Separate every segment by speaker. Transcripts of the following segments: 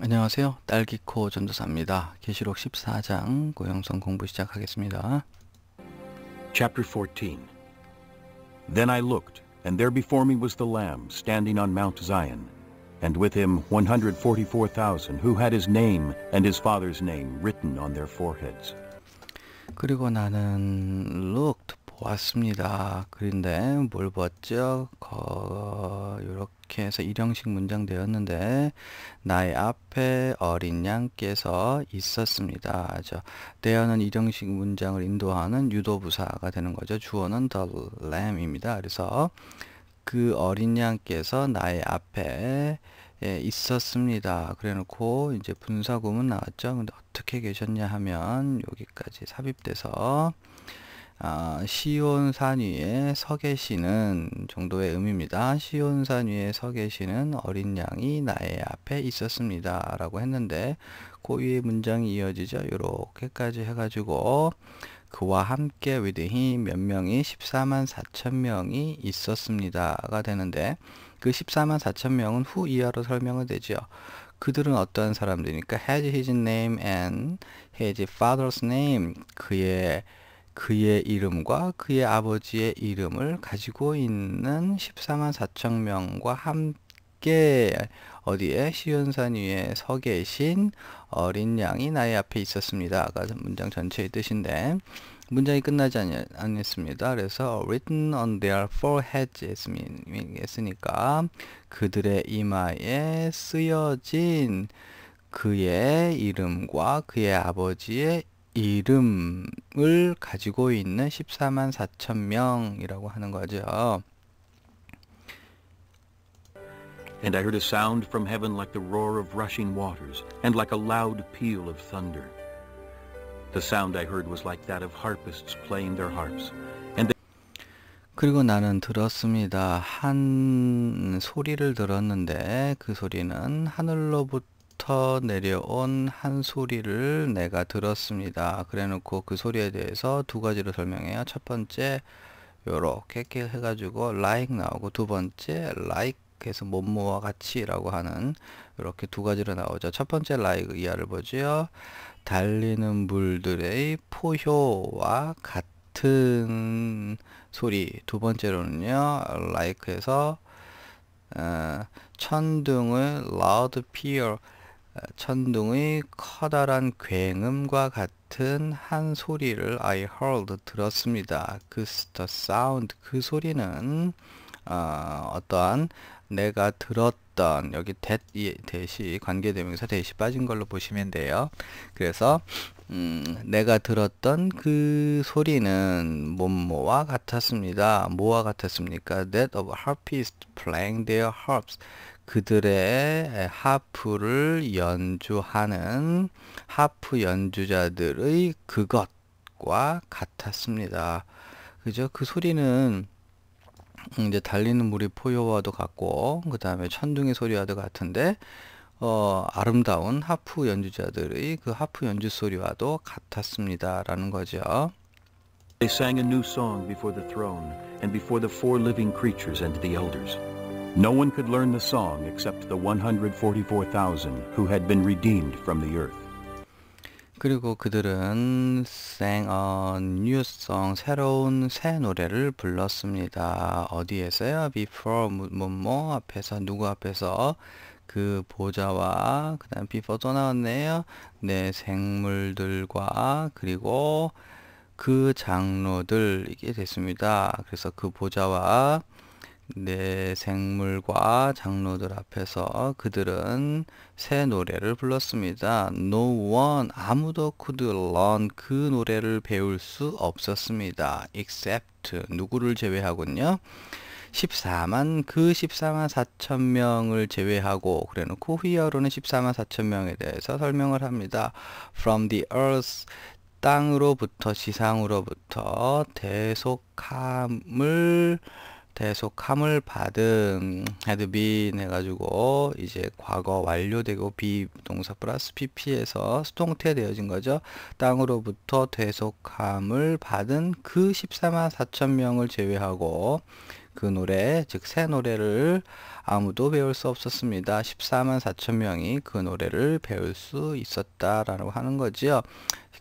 Speaker 1: 안녕하세요. 딸기코 전도사입니다. 계시록 14장 고영성 공부 시작하겠습니다.
Speaker 2: Chapter 14 Then I looked, and there before me was the Lamb, standing on Mount Zion, and with him 144,000, who had his name and his father's name written on their foreheads.
Speaker 1: 그리고 나는 looked 보았습니다. 그런데 뭘 보았죠? 거, 이렇게 해서 일형식 문장 되었는데 나의 앞에 어린 양께서 있었습니다. 저 대어는 일형식 문장을 인도하는 유도부사가 되는 거죠. 주어는 the lamb입니다. 그래서 그 어린 양께서 나의 앞에 예, 있었습니다. 그래 놓고 이제 분사구문 나왔죠. 근데 어떻게 계셨냐 하면 여기까지 삽입돼서 아, 시온산 위에 서 계시는 정도의 의미입니다. 시온산 위에 서 계시는 어린 양이 나의 앞에 있었습니다. 라고 했는데 그 위에 문장이 이어지죠. 요렇게까지 해가지고 그와 함께 with 몇 명이 14만 4천 명이 있었습니다가 되는데 그 14만 4천 명은 후 이하로 설명을 되죠. 그들은 어떠한 사람들이니까 had his name and his father's name 그의 그의 이름과 그의 아버지의 이름을 가지고 있는 14만 4천 명과 함께 어디에 시온산 위에 서 계신 어린 양이 나의 앞에 있었습니다. 아까 문장 전체의 뜻인데 문장이 끝나지 않 았습니다. 그래서 written on their foreheads 했으니까 그들의 이마에 쓰여진 그의 이름과 그의 아버지의 이름을 가지고 있는 14만 4천 명이라고 하는 거죠.
Speaker 2: And I heard a sound from heaven like the roar of rushing waters, and like a loud peal of thunder. The sound I heard was like that of harpists playing their harps. And
Speaker 1: 그리고 나는 들었습니다. 한 소리를 들었는데 그 소리는 하늘로부터 내려온 한 소리를 내가 들었습니다. 그래 놓고 그 소리에 대해서 두 가지로 설명해요. 첫 번째 요렇게 해가지고 like 나오고 두 번째 like 해서 뭐뭐와 같이 라고 하는 이렇게 두 가지로 나오죠. 첫 번째 like 이하를 보죠. 달리는 물들의 포효와 같은 소리. 두 번째로는요. like에서 어, 천둥의 loud peal 천둥의 커다란 굉음과 같은 한 소리를 I heard 들었습니다. 그 the sound 그 소리는 어, 어떠한 내가 들었던 여기 that 대시 관계대명사 대시 빠진 걸로 보시면 돼요. 그래서 음, 내가 들었던 그 소리는 뭐뭐와 같았습니다. 뭐와 같았습니까? That of harpists playing their harps. 그들의 하프를 연주하는 하프 연주자들의 그것과 같았습니다. 그죠? 그 소리는 이제 달리는 물이 포효와도 같고 그 다음에 천둥의 소리와도 같은데 어, 아름다운 하프 연주자들의 그 하프 연주 소리와도 같았습니다 라는 거죠.
Speaker 2: they sang a new song before the throne, and before the four living creatures and the elders. No one could learn the song except the 144,000 who had been redeemed from the earth.
Speaker 1: 그리고 그들은 sang a new song 새로운 새 노래를 불렀습니다. 어디에서요? before 뭐뭐 앞에서 누구 앞에서 그 보좌와 그 다음 before 또 나왔네요. 네 생물들과 그리고 그 장로들 이게 됐습니다. 그래서 그 보좌와 네 생물과 장로들 앞에서 그들은 새 노래를 불렀습니다. No one 아무도 could learn 그 노래를 배울 수 없었습니다. except 누구를 제외하군요. 14만 그 14만 4천 명을 제외하고 그래놓고 후이어로는 14만 4천 명에 대해서 설명을 합니다. From the earth 땅으로부터 지상으로부터 대속함을 대속함을 받은 had 해가지고 이제 과거 완료되고 비동사 플러스 pp에서 수동태 되어진 거죠. 땅으로부터 대속함을 받은 그 14만 4천 명을 제외하고 그 노래, 즉 새 노래를 아무도 배울 수 없었습니다. 14만 4천 명이 그 노래를 배울 수 있었다라고 하는 거지요.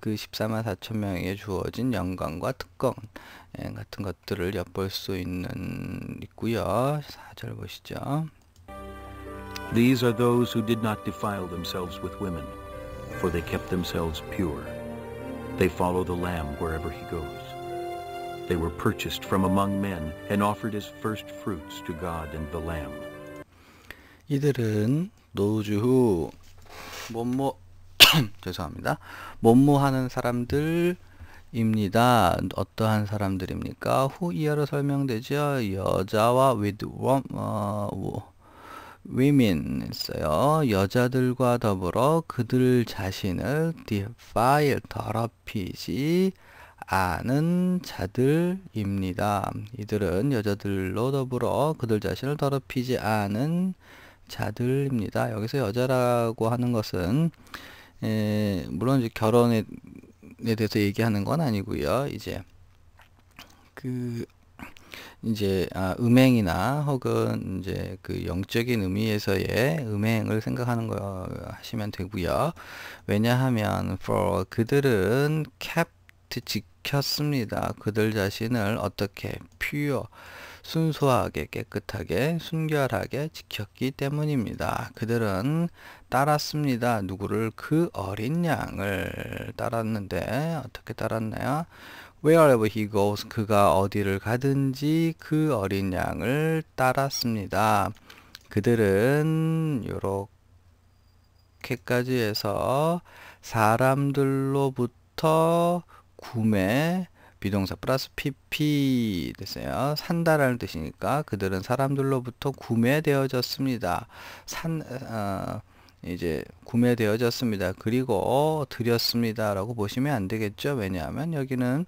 Speaker 1: 그 14만 4천 명에게 주어진 영광과 특권 예, 같은 것들을 엿볼 수 있는 있고요. 4절 보시죠.
Speaker 2: These are those who did not defile themselves with women, for they kept themselves pure. They follow the Lamb wherever he goes. They were purchased from among men and offered as first fruits to God and the Lamb.
Speaker 1: 이들은 노주 후 뭐뭐 죄송합니다. 뭐뭐 하는 사람들입니다. 어떠한 사람들입니까? 후 이하로 설명되죠. 여자와 with wo- 어, women 있어요. 여자들과 더불어 그들 자신을 defile 더럽히지 않은 자들입니다. 이들은 여자들로 더불어 그들 자신을 더럽히지 않은 자들입니다. 여기서 여자라고 하는 것은 에, 물론 이제 결혼에 대해서 얘기하는 건 아니고요. 이제 그 이제 아, 음행이나 혹은 이제 그 영적인 의미에서의 음행을 생각하는 거 하시면 되고요. 왜냐하면 for 그들은 kept 지 켰습니다. 그들 자신을 어떻게 pure 순수하게 깨끗하게 순결하게 지켰기 때문입니다. 그들은 따랐습니다. 누구를 그 어린 양을 따랐는데 어떻게 따랐나요? Wherever he goes, 그가 어디를 가든지 그 어린 양을 따랐습니다. 그들은 요렇게까지 해서 사람들로부터 구매 비동사 플러스 pp 됐어요. 산다라는 뜻이니까 그들은 사람들로부터 구매되어졌습니다. 산 어, 이제 구매되어졌습니다. 그리고 드렸습니다라고 보시면 안 되겠죠. 왜냐하면 여기는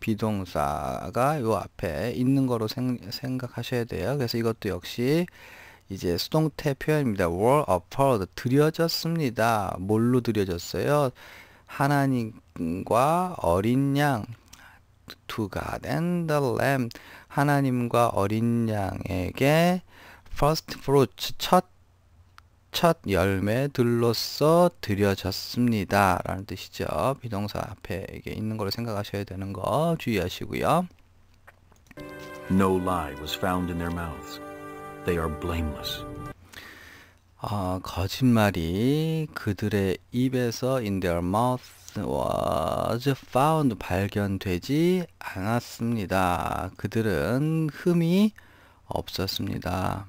Speaker 1: 비동사가 요 앞에 있는 거로 생, 생각하셔야 돼요. 그래서 이것도 역시 이제 수동태 표현입니다. were offered 드려졌습니다. 뭘로 드려졌어요? 하나님 과 어린 양 to God and the Lamb 하나님과 어린 양에게 first fruits 첫, 첫 열매들로서 드려졌습니다 라는 뜻이죠 비동사 앞에 이게 있는 걸로 생각하셔야 되는 거 주의하시고요
Speaker 2: No lie was found in their mouths. They are blameless.
Speaker 1: 어, 거짓말이 그들의 입에서 in their mouth was found 발견되지 않았습니다. 그들은 흠이 없었습니다.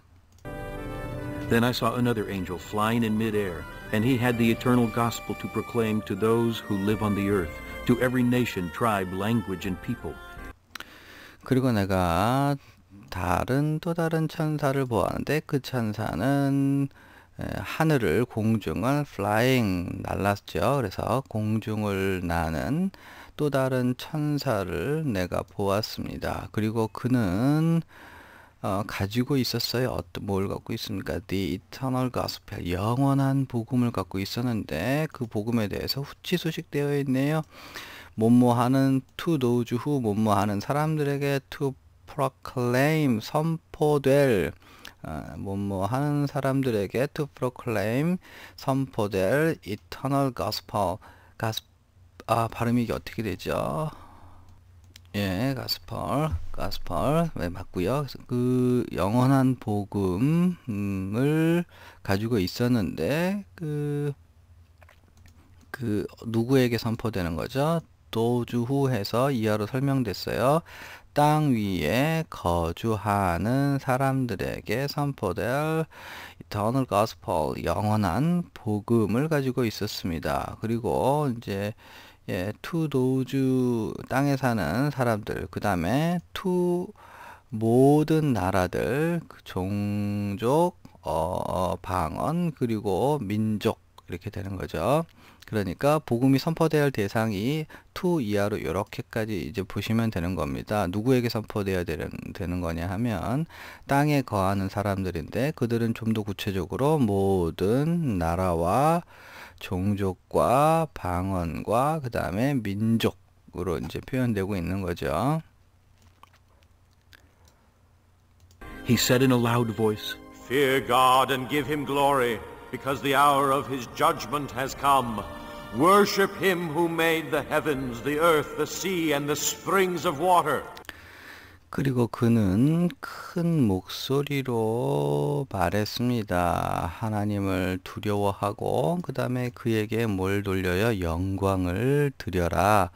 Speaker 2: Then I saw another angel flying in midair, and he had the eternal gospel to proclaim to those who live on the earth, to every nation, tribe, language, and people.
Speaker 1: 그리고 내가 다른 또 다른 천사를 보았는데 그 천사는 에, 하늘을 공중을 flying 날랐죠. 그래서 공중을 나는 또 다른 천사를 내가 보았습니다. 그리고 그는 어, 가지고 있었어요. 어떤 뭘 갖고 있습니까? The Eternal Gospel, 영원한 복음을 갖고 있었는데 그 복음에 대해서 후치 소식되어 있네요. 뭐뭐하는 to those who 뭐뭐하는 사람들에게 to proclaim 선포될 어, 뭐뭐 하는 사람들에게 to proclaim 선포될 eternal gospel 가스, 아 발음이 이게 어떻게 되죠? 예, 가스펄, 가스펄, 네, 맞고요. 그 영원한 복음을 가지고 있었는데 그, 그 누구에게 선포되는 거죠? 도주후해서 이하로 설명됐어요. 땅 위에 거주하는 사람들에게 선포될 eternal gospel, 영원한 복음을 가지고 있었습니다. 그리고 이제 예, to those 땅에 사는 사람들, 그 다음에 to 모든 나라들, 그 종족, 어, 방언, 그리고 민족 이렇게 되는 거죠. 그러니까 복음이 선포되어야 할 대상이 to 이하로 이렇게까지 이제 보시면 되는 겁니다. 누구에게 선포되어야 되는, 되는 거냐 하면 땅에 거하는 사람들인데 그들은 좀 더 구체적으로 모든 나라와 종족과 방언과 그 다음에 민족으로 이제 표현되고 있는 거죠.
Speaker 2: he said in a loud voice,
Speaker 3: Fear God and give him glory, because the hour of his judgment has come. Worship him who made the heavens, the earth, the sea, and the springs of water.
Speaker 1: 그리고 그는 큰 목소리로 말했습니다. 하나님을 두려워하고 그 다음에 그에게 뭘 돌려요? 영광을 드려라.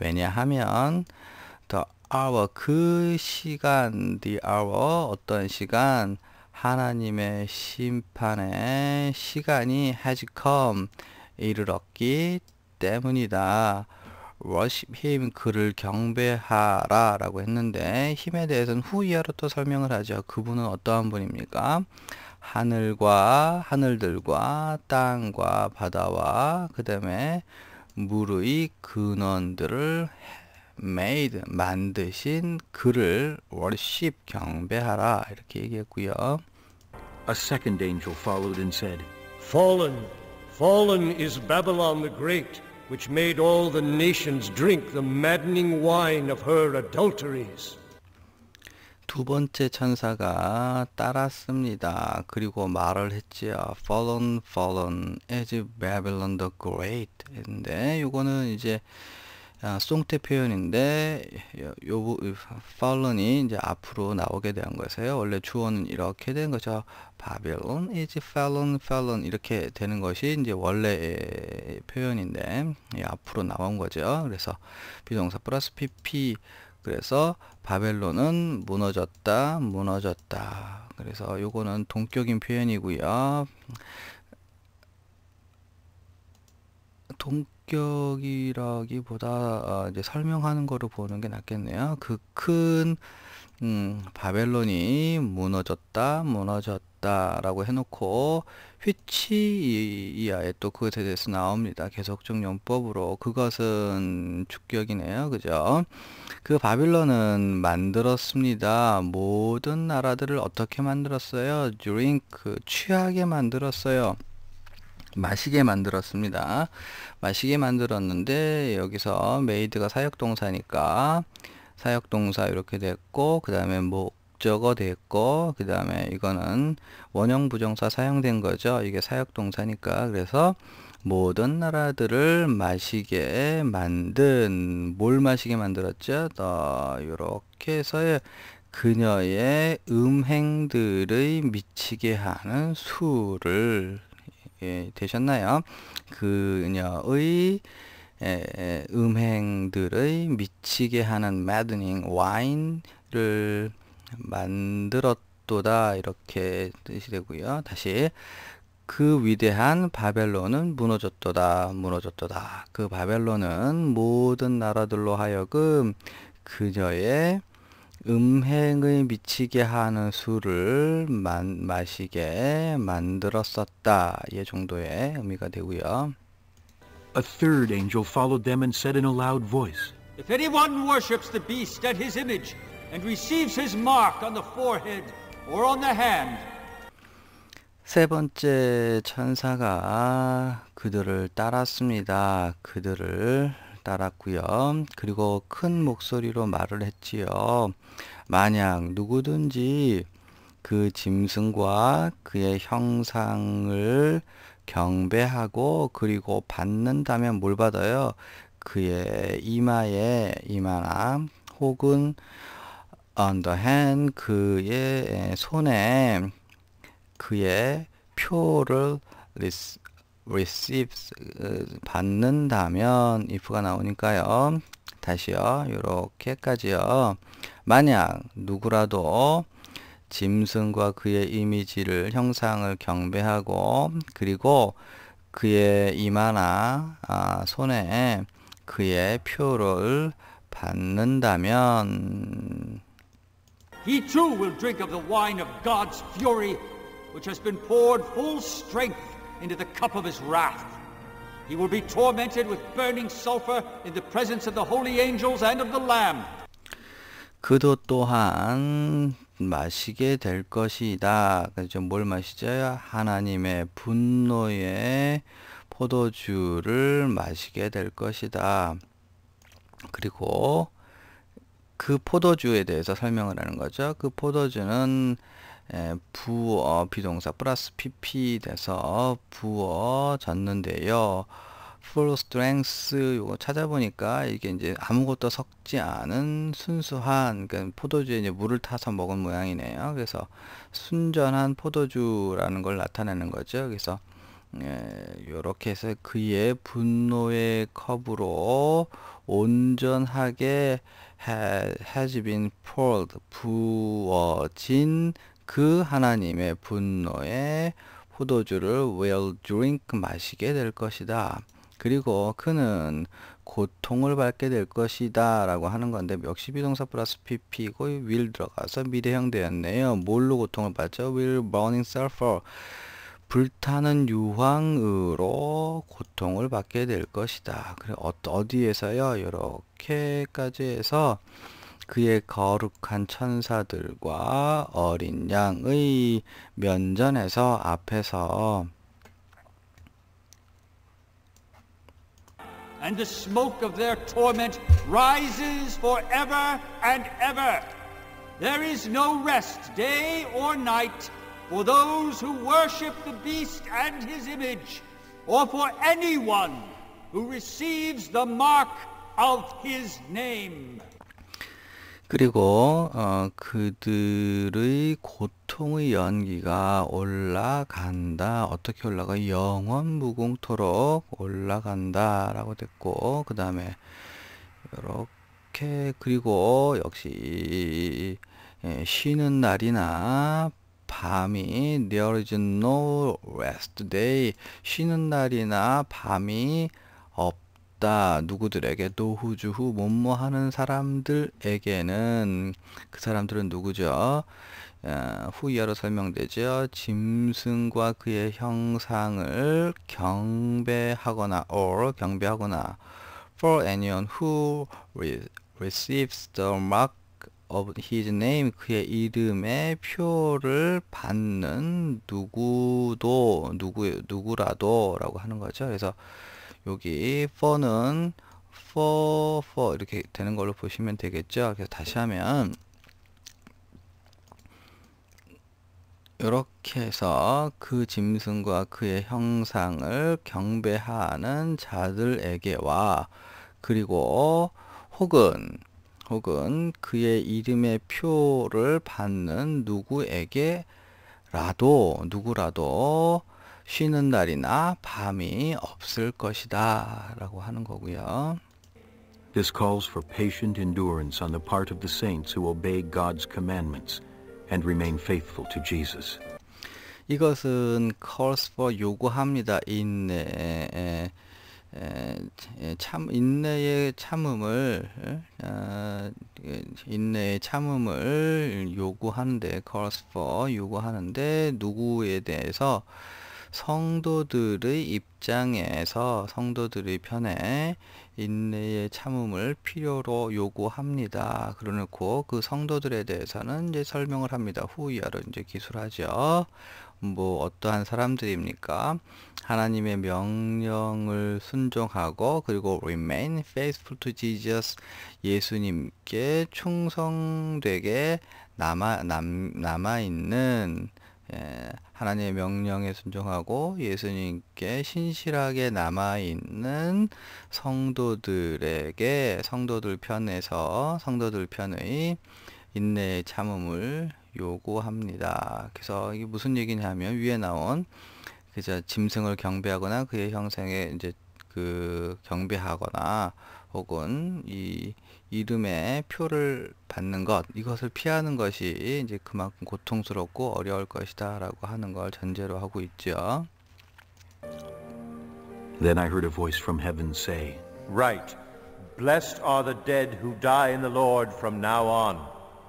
Speaker 1: 왜냐하면 the hour 그 시간 the hour 어떤 시간 하나님의 심판의 시간이 has come 이르렀기 때문이다. worship him 그를 경배하라 라고 했는데 힘에 대해서는 후 이하로 또 설명을 하죠. 그분은 어떠한 분입니까? 하늘과 하늘들과 땅과 바다와 그 다음에 물의 근원들을 made 만드신 그를 worship 경배하라 이렇게 얘기했고요.
Speaker 2: A second angel followed and said,
Speaker 4: Fallen, fallen is Babylon the Great, which made all the nations drink the maddening wine of her adulteries.
Speaker 1: 두 번째 천사가 따랐습니다. 그리고 말을 했지요. Fallen, fallen as Babylon the Great. 인데 요거는 이제 아, 송태 표현인데 요, 요 fallen이 이제 앞으로 나오게 된 것이에요. 원래 주어는 이렇게 된 거죠. Babylon is fallen, fallen 이렇게 되는 것이 이제 원래의 표현인데 이 앞으로 나온 거죠. 그래서 비동사 플러스 pp 그래서 바벨론은 무너졌다, 무너졌다. 그래서 요거는 동격인 표현이고요. 동 격이라기보다 어, 이제 설명하는 거로 보는 게 낫겠네요. 그큰 음, 바벨론이 무너졌다, 무너졌다라고 해놓고 휘치 이하에 또 그것에 대해서 나옵니다. 계속적 용법으로 그것은 주격이네요, 그죠? 그 바빌론은 만들었습니다. 모든 나라들을 어떻게 만들었어요? 드링크 취하게 만들었어요. 마시게 만들었습니다. 마시게 만들었는데 여기서 메이드가 사역동사니까 사역동사 이렇게 됐고 그 다음에 목적어 됐고 그 다음에 이거는 원형 부정사 사용된 거죠. 이게 사역동사니까 그래서 모든 나라들을 마시게 만든 뭘 마시게 만들었죠? 어, 이렇게 해서 그녀의 음행들의 미치게 하는 술을 예, 되셨나요? 그녀의 에, 음행들의 미치게 하는 maddening 와인을 만들었도다 이렇게 뜻이 되고요. 다시 그 위대한 바벨론은 무너졌도다 무너졌도다. 그 바벨론은 모든 나라들로 하여금 그녀의 음행을 미치게 하는 술을 만, 마시게 만들었었다. 이 정도의 의미가 되고요.
Speaker 2: A third angel followed them and said in a loud voice,
Speaker 5: If anyone worships the beast at his image and receives his mark on the forehead or on the hand,
Speaker 1: 세 번째 천사가 그들을 따랐습니다. 그들을 따랐고요. 그리고 큰 목소리로 말을 했지요. 만약 누구든지 그 짐승과 그의 형상을 경배하고 그리고 받는다면 뭘 받아요? 그의 이마에 이마나 혹은 on the 그의 손에 그의 표를 receives 받는다면 if가 나오니까요. 다시요. 이렇게까지요. 만약 누구라도 짐승과 그의 이미지를 형상을 경배하고 그리고 그의 이마나 아, 손에 그의 표를 받는다면
Speaker 5: he too will drink of the wine of God's fury, which has been poured full strength into the cup of his wrath. He will be tormented with burning sulfur in the presence of the holy angels and of the Lamb.
Speaker 1: 그도 또한 마시게 될 것이다. 그죠? 뭘 마시죠? 하나님의 분노의 포도주를 마시게 될 것이다. 그리고 그 포도주에 대해서 설명을 하는 거죠. 그 포도주는 에, 부어 비동사 플러스 pp 돼서 부어 졌는데요. full strength 요거 찾아보니까 이게 이제 아무것도 섞지 않은 순수한 그러니까 포도주에 이제 물을 타서 먹은 모양이네요. 그래서 순전한 포도주라는 걸 나타내는 거죠. 그래서 이렇게 해서 그의 분노의 컵으로 온전하게 has been poured 부어진 그 하나님의 분노의 포도주를 will drink 마시게 될 것이다. 그리고 그는 고통을 받게 될 것이다 라고 하는 건데 역시 비동사 플러스 pp고 will 들어가서 미래형 되었네요. 뭘로 고통을 받죠? will burning sulfur 불타는 유황으로 고통을 받게 될 것이다. 그래 어디에서요? 이렇게까지 해서 그의 거룩한 천사들과 어린 양의 면전에서 앞에서
Speaker 5: and the smoke of their torment rises forever and ever. There is no rest day or night for those who worship the beast and his image, or for anyone who receives the mark of his name.
Speaker 1: 그리고 어, 그들의 고통의 연기가 올라간다. 어떻게 올라가? 영원 무궁토록 올라간다 라고 됐고 그 다음에 이렇게 그리고 역시 예, 쉬는 날이나 밤이 there is no rest day 쉬는 날이나 밤이 없 다. 누구들에게 노후주후 뭐뭐 하는 사람들에게는 그 사람들은 누구죠? 어, 후이하로 설명되죠 짐승과 그의 형상을 경배하거나 or 경배하거나 for anyone who receives the mark of his name 그의 이름의 표를 받는 누구도 누구 누구라도라고 하는 거죠. 그래서 여기 for는 for for 이렇게 되는 걸로 보시면 되겠죠. 그래서 다시 하면 이렇게 해서 그 짐승과 그의 형상을 경배하는 자들에게와 그리고 혹은 혹은 그의 이름의 표를 받는 누구에게라도 누구라도 쉬는 날이나 밤이 없을 것이다 라고 하는 거고요.
Speaker 2: This calls for patient endurance on the part of the saints who obey God's commandments and remain faithful to Jesus.
Speaker 1: 이것은 calls for 요구합니다. 인내 참 인내의 참음을 어, 인내의 참음을 요구하는데 calls for 요구하는데 누구에 대해서 성도들의 입장에서 성도들의 편에 인내의 참음을 필요로 요구합니다. 그러놓고 그 성도들에 대해서는 이제 설명을 합니다. 후이하로 이제 기술하죠. 뭐 어떠한 사람들입니까? 하나님의 명령을 순종하고 그리고 remain faithful to Jesus 예수님께 충성되게 남아 남, 남아 있는 예, 하나님의 명령에 순종하고 예수님께 신실하게 남아 있는 성도들에게 성도들 편에서 성도들 편의 인내의 참음을 요구합니다. 그래서 이게 무슨 얘기냐면 위에 나온 그저 짐승을 경배하거나 그의 형상에 이제 그 경배하거나 혹은 이 이름의 표를 받는 것 이것을 피하는 것이 이제 그만큼 고통스럽고 어려울 것이다 라고 하는 걸 전제로 하고 있죠.
Speaker 2: Then I heard a voice from heaven say,
Speaker 3: Right. Blessed are the dead who die in the Lord from now on.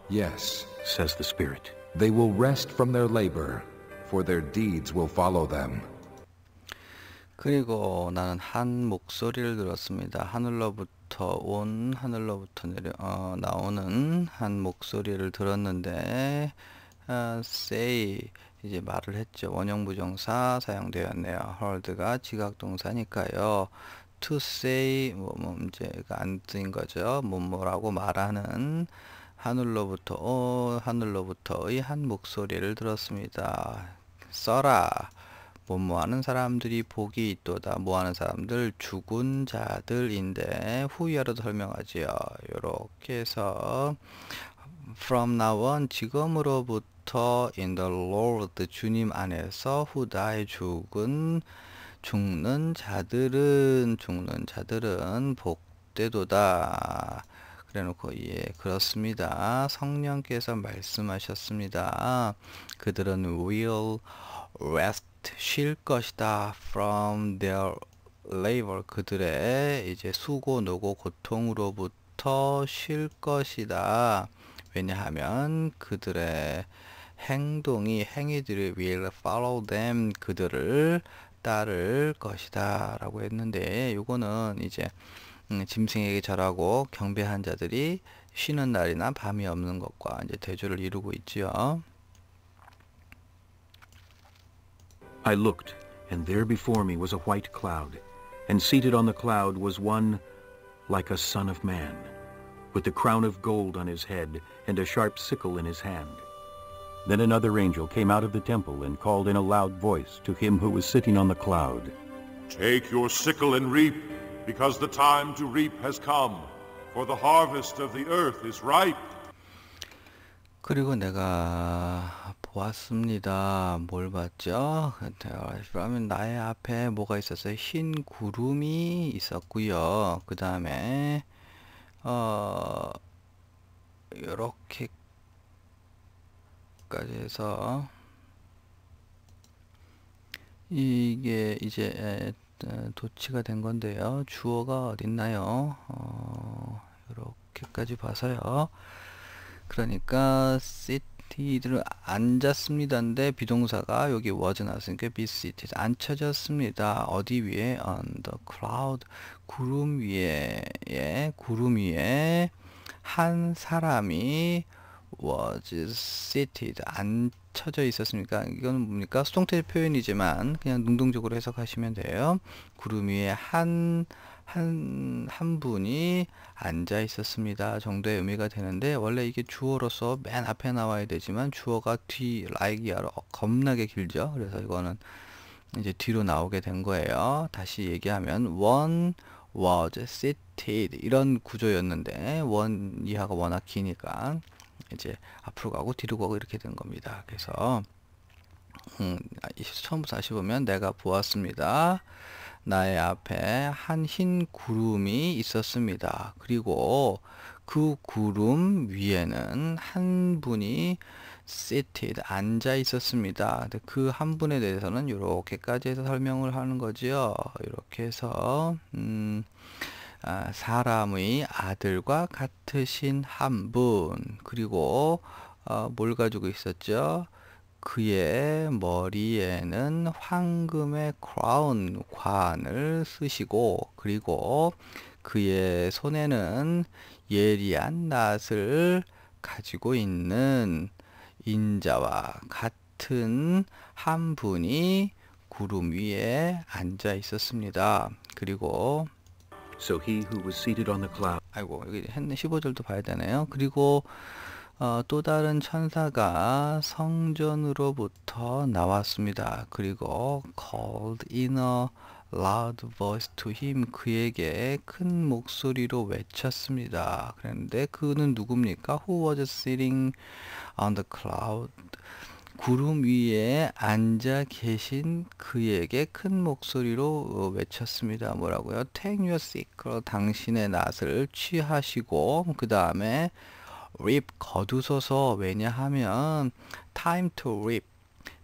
Speaker 6: Yes,
Speaker 2: says the Spirit.
Speaker 6: they will rest from their labor, for their deeds will follow them.
Speaker 1: 그리고 나는 한 목소리를 들었습니다. 하늘로부터 온 하늘로부터 내려 어, 나오는 한 목소리를 들었는데 어, say 이제 말을 했죠. 원형 부정사 사용되었네요. heard가 지각 동사니까요. to say 뭐, 뭐 문제가 안 뜨인 거죠. 뭐 뭐라고 말하는 하늘로부터 어, 하늘로부터의 한 목소리를 들었습니다. 써라. 뭐뭐하는 사람들이 복이 있도다. 뭐하는 사람들 죽은 자들인데 후이어로 설명하지요. 이렇게 해서 from now on 지금으로부터 in the Lord 주님 안에서 후다에 죽은 죽는 자들은 죽는 자들은 복되도다. 그래놓고 예 그렇습니다. 성령께서 말씀하셨습니다. 그들은 will rest 쉴 것이다 from their labor 그들의 이제 수고 노고 고통으로부터 쉴 것이다. 왜냐하면 그들의 행동이 행위들이 will follow them 그들을 따를 것이다 라고 했는데 요거는 이제 음, 짐승에게 절하고 경배한 자들이 쉬는 날이나 밤이 없는 것과 이제 대조를 이루고 있지요.
Speaker 2: I looked, and there before me was a white cloud, and seated on the cloud was one like a son of man, with the crown of gold on his head and a sharp sickle in his hand. Then another angel came out of the temple and called in a loud voice to him who was sitting on the cloud.
Speaker 3: Take your sickle and reap, because the time to reap has come, for the harvest of the earth is ripe.
Speaker 1: 그리고 내가 보았습니다. 뭘 봤죠? 그러면 나의 앞에 뭐가 있었어요? 흰 구름이 있었고요. 그 다음에 어 이렇게까지 해서 이게 이제 도치가 된 건데요. 주어가 어딨나요? 어, 이렇게까지 봐서요. 그러니까 city를 앉았습니다인데 비동사가 여기 was 나왔으니까 be seated. 앉혀졌습니다. 어디 위에? on the cloud. 구름 위에 예, 구름 위에 한 사람이 was seated 앉혀져 있었습니까? 이건 뭡니까? 수동태 표현이지만 그냥 능동적으로 해석하시면 돼요. 구름 위에 한 한, 한 분이 앉아 있었습니다. 정도의 의미가 되는데, 원래 이게 주어로서 맨 앞에 나와야 되지만, 주어가 뒤, 라이기아로 겁나게 길죠. 그래서 이거는 이제 뒤로 나오게 된 거예요. 다시 얘기하면, one was seated. 이런 구조였는데, 원 이하가 워낙 기니까, 이제 앞으로 가고 뒤로 가고 이렇게 된 겁니다. 그래서, 음, 처음부터 다시 보면, 내가 보았습니다. 나의 앞에 한 흰 구름이 있었습니다. 그리고 그 구름 위에는 한 분이 seated 앉아 있었습니다. 그 한 분에 대해서는 이렇게까지 해서 설명을 하는 거지요. 이렇게 해서 음, 아, 사람의 아들과 같으신 한 분 그리고 어, 뭘 가지고 있었죠? 그의 머리에는 황금의 크라운 관을 쓰시고 그리고 그의 손에는 예리한 낫을 가지고 있는 인자와 같은 한 분이 구름 위에 앉아 있었습니다. 그리고
Speaker 2: So he who was seated on the cloud
Speaker 1: 아이고 여기 했네 15절도 봐야 되네요. 그리고 어, 또 다른 천사가 성전으로부터 나왔습니다. 그리고 called in a loud voice to him 그에게 큰 목소리로 외쳤습니다. 그런데 그는 누굽니까? Who was sitting on the cloud? 구름 위에 앉아 계신 그에게 큰 목소리로 외쳤습니다. 뭐라고요? Take your sickle, 당신의 낫을 취하시고 그 다음에 rip 거두소서 왜냐하면 time to rip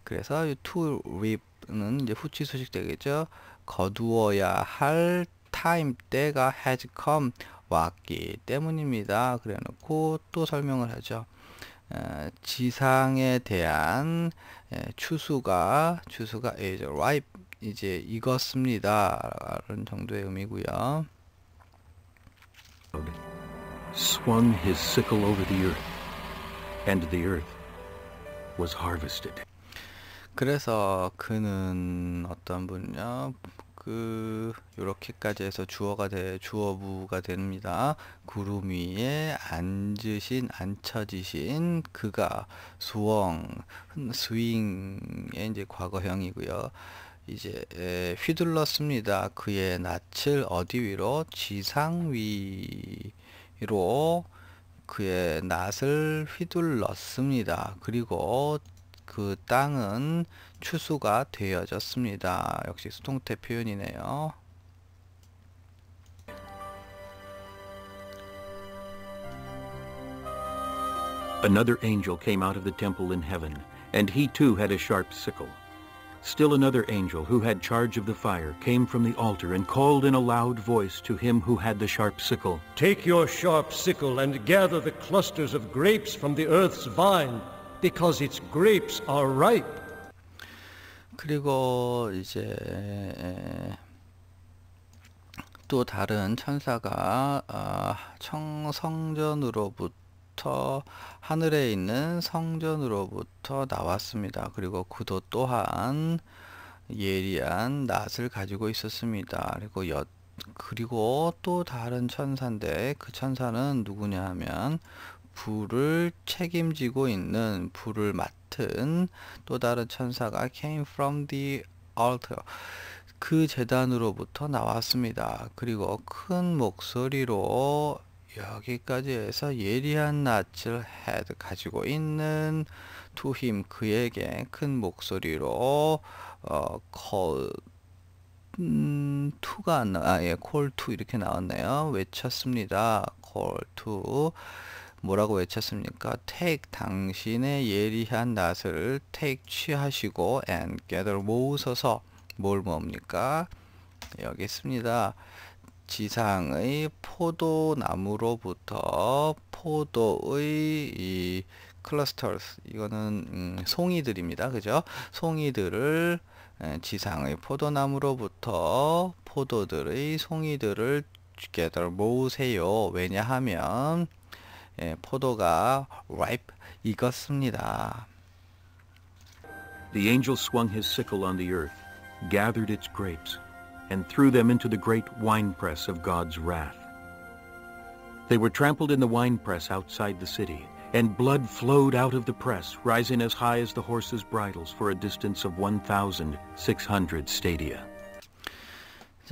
Speaker 1: 그래서 to rip는 이제 후치 소식 되겠죠. 거두어야 할 time 때가 has come 왔기 때문입니다. 그래놓고 또 설명을 하죠. 에, 지상에 대한 에, 추수가 추수가 is ripe 이제 익었습니다. 라는 정도의 의미고요.
Speaker 2: swung his sickle over the earth, and the earth was harvested.
Speaker 1: 그래서 그는 어떤 분요? 그 요렇게까지 해서 주어가 돼 주어부가 됩니다. 구름 위에 앉으신 앉혀지신 그가 수엉 스윙의 이제 과거형이고요. 이제 에, 휘둘렀습니다. 그의 낯을 어디 위로 지상 위로 그의 낯을 휘둘렀습니다. 그리고 그 땅은 추수가 되어졌습니다. 역시 수동태 표현이네요.
Speaker 2: Another angel came out of the temple in heaven, and he too had a sharp sickle. Still another angel, who had charge of the fire, came from the altar and called in a loud voice to him who had the sharp sickle,
Speaker 4: Take your sharp sickle and gather the clusters of grapes from the earth's vine, because its grapes are ripe.
Speaker 1: 그리고 이제 또 다른 천사가 아, 청성전으로부터 하늘에 있는 성전으로부터 나왔습니다. 그리고 그도 또한 예리한 낫을 가지고 있었습니다. 그리고 여, 그리고 또 다른 천사인데 그 천사는 누구냐 하면 불을 책임지고 있는 불을 맡은 또 다른 천사가 came from the altar 그 재단으로부터 나왔습니다. 그리고 큰 목소리로 여기까지 해서 예리한 낯을 had 가지고 있는 him 그에게 큰 목소리로 어, call 음, to가 나, 아, 예, call to 이렇게 나왔네요. 외쳤습니다. call to 뭐라고 외쳤습니까? take 당신의 예리한 낫을 take 취하시고 and gather 모으셔서 뭘 뭡니까? 여기 있습니다. 지상의 포도나무로부터 포도의 이 클러스터스 이거는 음, 송이들입니다. 그죠? 송이들을 에, 지상의 포도나무로부터 포도들의 송이들을 together 모으세요. 왜냐하면 예, 포도가 ripe 익었습니다.
Speaker 2: The angel swung his sickle on the earth, gathered its grapes, and threw them into the great winepress of God's wrath. They were trampled in the winepress outside the city, and blood flowed out of the press, rising as high as the horses' bridles for a distance of 1,600 stadia.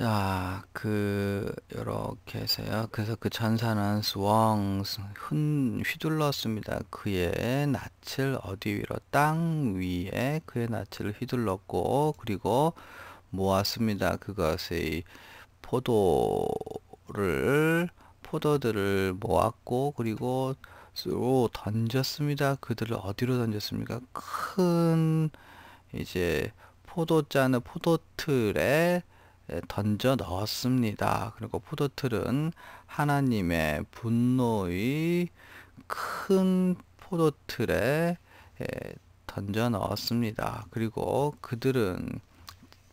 Speaker 1: 자, 그 이렇게 해서요. 그래서 그 천사는 스웡 흔 휘둘렀습니다. 그의 낯을 어디 위로 땅 위에 그의 낯을 휘둘렀고 그리고 모았습니다. 그것의 포도를 포도들을 모았고 그리고 로 던졌습니다. 그들을 어디로 던졌습니까? 큰 이제 포도잔의 포도틀에 던져 넣었습니다. 그리고 포도틀은 하나님의 분노의 큰 포도틀에 던져 넣었습니다. 그리고 그들은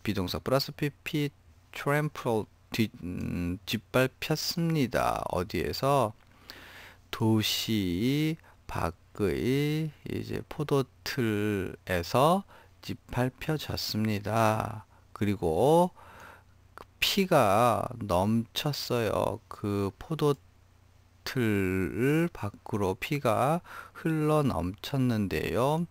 Speaker 1: 비동사 플러스 pp trample 뒤, 음, 짓밟혔습니다. 어디에서 도시 밖의 이제 포도틀에서 짓밟혀졌습니다. 그리고 피가 넘쳤어요. 그 포도틀 밖으로 피가 흘러 넘쳤는데요.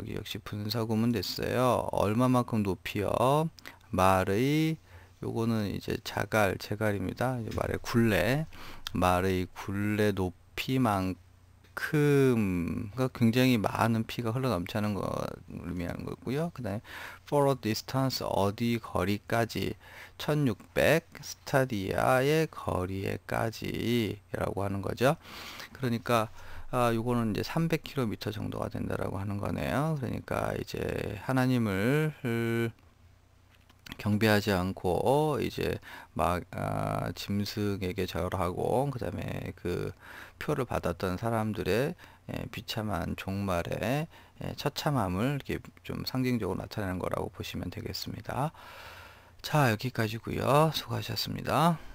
Speaker 1: 여기 역시 분사구문 됐어요. 얼마만큼 높이요? 말의 요거는 이제 자갈, 제갈입니다. 말의 굴레, 말의 굴레 높이만큼 그러니까 굉장히 많은 피가 흘러 넘치는 걸 의미하는 거고요. 그 다음에 for a distance 어디 거리까지 1600 스타디아의 거리에까지 라고 하는 거죠. 그러니까 아, 요거는 이제 300km 정도가 된다라고 하는 거네요. 그러니까 이제 하나님을 경배하지 않고 이제 막 아, 짐승에게 절하고 그다음에 그 표를 받았던 사람들의 예, 비참한 종말의 예, 처참함을 이렇게 좀 상징적으로 나타내는 거라고 보시면 되겠습니다. 자 여기까지고요. 수고하셨습니다.